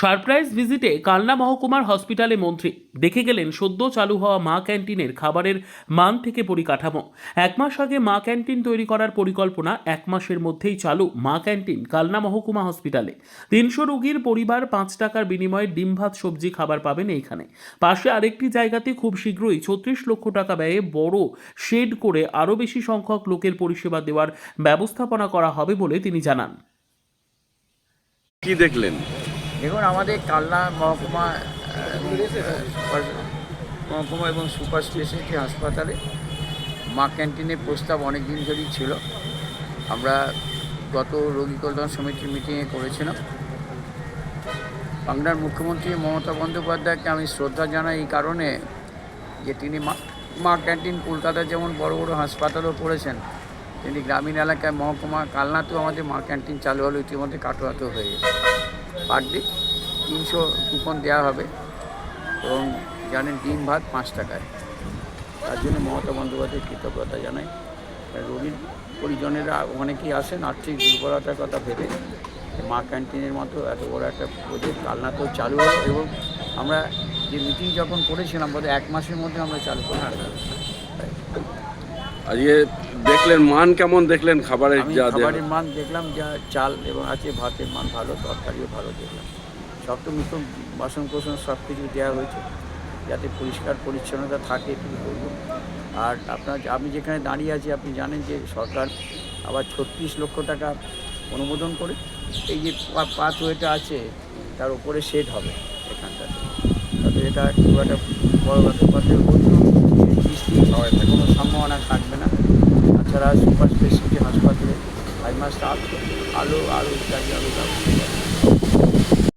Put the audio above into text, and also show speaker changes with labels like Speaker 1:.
Speaker 1: Surprise ভিজিটে Kalna মহকুমার হসপিটালে মন্ত্রী। দেখে গেলেন, সদ্য চালু হওয়া মা ক্যান্টিনের খাবারের মান থেকে পরিকাঠামো। এক মাস আগে মা ক্যান্টিন তৈরি করার পরিকল্পনা এক মাসের মধ্যেই চালু মা ক্যান্টিন কালনা মহকুমা হসপিটালে। তিনশো রোগীর পরিবার পাঁচ টাকার বিনিময়ে ডিম, ভাত, সবজি, খাবার পাবেন এইখানে। পাশে আরেকটি জায়গাতে খুব শীঘ্রই ছত্রিশ লক্ষ টাকা ব্যয়ে বড় শেড করে আরও বেশি সংখ্যক লোকের পরিষেবা দেওয়ার ব্যবস্থাপনা করা হবে বলে তিনি জানান।
Speaker 2: কি দেখলেন?
Speaker 3: দেখুন, আমাদের কালনা মহকুমা মহকুমা এবং সুপার স্পেশালিটি হাসপাতালে মা ক্যান্টিনের প্রস্তাব অনেক দিন ধরেই ছিল। আমরা গত রোগী কল্যাণ সমিতির মিটিংয়ে করেছিলাম। বাংলার মুখ্যমন্ত্রী মমতা বন্দ্যোপাধ্যায়কে আমি শ্রদ্ধা জানাই এই কারণে যে তিনি মা মা ক্যান্টিন কলকাতার যেমন বড় বড় হাসপাতালও করেছেন, তিনি গ্রামীণ এলাকায় মহকুমা, কালনাতেও আমাদের মা ক্যান্টিন চালু হলো, ইতিমধ্যে কাটোয়াতেও হয়ে গেছে। পার ডে তিনশো কুপন দেওয়া হবে এবং জানেন ডিম ভাত পাঁচ টাকায়। তার জন্য মমতা বন্দ্যোপাধ্যায় কৃতজ্ঞতা জানাই। রোগীর পরিজনেরা অনেকেই আসেন, আর্থিক দুর্বলতার কথা ভেবে। মা ক্যান্টিনের মতো এত বড় একটা প্রজেক্ট কালনাতেও চালু হয় এবং আমরা যে মিটিং যখন করেছিলাম, বোধহয় এক মাসের মধ্যে আমরা চালু করতে পারলাম।
Speaker 2: আজকে দেখলেন মান কেমন দেখলেন খাবারের
Speaker 3: আমি
Speaker 2: যা দেয়া
Speaker 3: খাবারের মান দেখলাম যা চাল এবং আছে ভাতের মান ভালো তরকারিও ভালো দেখলাম। সব তো মিত্র বাসন কোসন সব কিছু দেওয়া হয়েছে যাতে পরিষ্কার পরিচ্ছন্নতা থাকে একটু করব? আর আপনার আমি যেখানে দাঁড়িয়ে আছি আপনি জানেন যে সরকার আবার ছত্রিশ লক্ষ টাকা অনুমোদন করে এই যে পাথওয়েটা আছে তার উপরে সেট হবে এখানটাতে। তাতে এটা খুব একটা বড় ব্যাপার। কথা বলছো কোনো সম্ভাবনা থাকবে তাছাড়া সুপার স্পেশালিটি হাসপাতালে ফাইভ মাস আলো আলো ইত্যাদি আলো ব্যবস্থা